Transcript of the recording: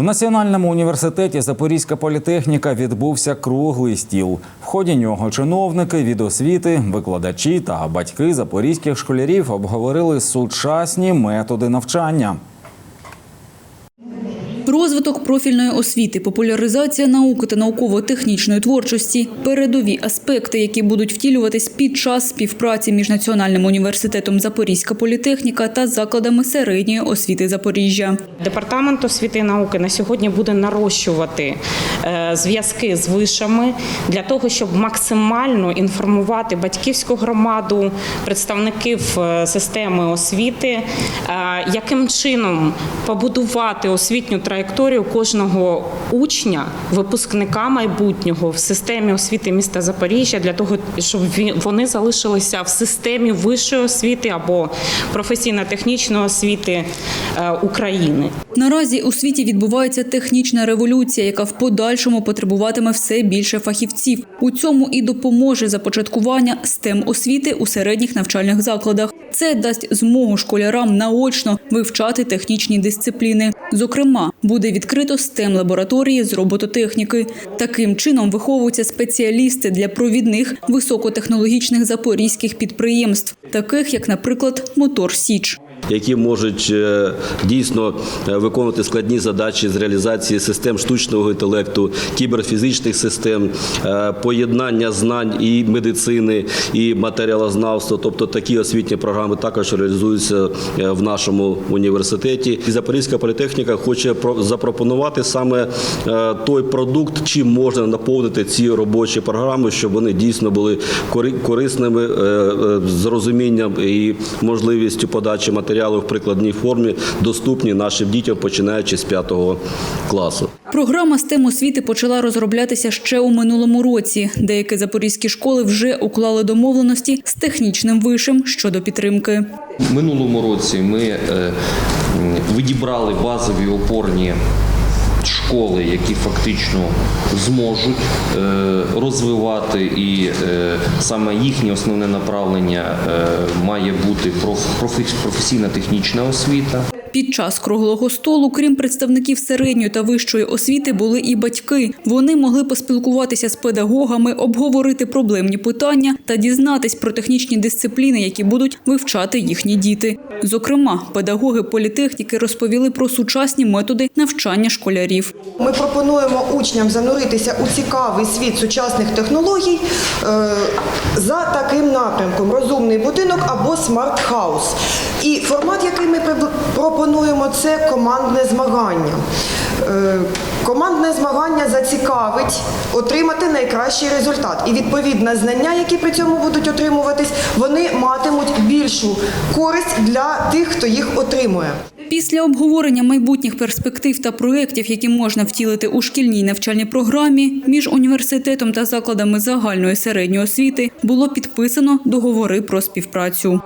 У Національному університеті Запорізька політехніка відбувся круглий стіл. В ході нього чиновники від освіти, викладачі та батьки запорізьких школярів обговорили сучасні методи навчання. Розвиток профільної освіти, популяризація науки та науково-технічної творчості – передові аспекти, які будуть втілюватись під час співпраці між Національним університетом Запорізька політехніка та закладами середньої освіти Запоріжжя. Департамент освіти і науки на сьогодні буде нарощувати е, зв'язки з вишами для того, щоб максимально інформувати батьківську громаду, представників е, системи освіти, е, яким чином побудувати освітню траєкторію кожного учня, випускника майбутнього в системі освіти міста Запоріжжя для того, щоб вони залишилися в системі вищої освіти або професійно-технічної освіти е, України. Наразі у світі відбувається технічна революція, яка в подальшому потребуватиме все більше фахівців. У цьому і допоможе започаткування STEM освіти у середніх навчальних закладах. Це дасть змогу школярам наочно вивчати технічні дисципліни. Зокрема, буде відкрито STEM лабораторії з робототехніки. Таким чином виховуються спеціалісти для провідних високотехнологічних запорізьких підприємств, таких як, наприклад, Мотор Січ. Які можуть е, дійсно е, виконувати складні задачі з реалізації систем штучного інтелекту, кіберфізичних систем, е, поєднання знань і медицини, і матеріалознавства. Тобто такі освітні програми також реалізуються в нашому університеті. І Запорізька політехніка хоче про- запропонувати саме той продукт, чим можна наповнити ці робочі програми, щоб вони дійсно були кори- корисними з розумінням і можливістю подачі матеріалу в прикладній формі, доступні нашим дітям, починаючи з 5 класу. Програма STEM освіти почала розроблятися ще у минулому році. Деякі запорізькі школи вже уклали домовленості з технічним вишем щодо підтримки. В минулому році ми е, відібрали базові опорні школи, які фактично зможуть е, розвивати, і е, саме їхнє основне направлення е, має бути проф- професійна технічна освіта. Під час круглого столу, крім представників середньої та вищої освіти, були і батьки. Вони могли поспілкуватися з педагогами, обговорити проблемні питання та дізнатись про технічні дисципліни, які будуть вивчати їхні діти. Зокрема, педагоги політехніки розповіли про сучасні методи навчання школярів. Ми пропонуємо учням зануритися у цікавий світ сучасних технологій е, за таким напрямком: розумний будинок або смарт-хаус. І формат, який ми приб- пропонуємо, це командне змагання. Е, Командне змагання зацікавить отримати найкращий результат. І відповідно знання, які при цьому будуть отримуватись, вони матимуть більшу користь для тих, хто їх отримує. Після обговорення майбутніх перспектив та проєктів, які можна втілити у шкільній навчальній програмі, між університетом та закладами загальної середньої освіти було підписано договори про співпрацю.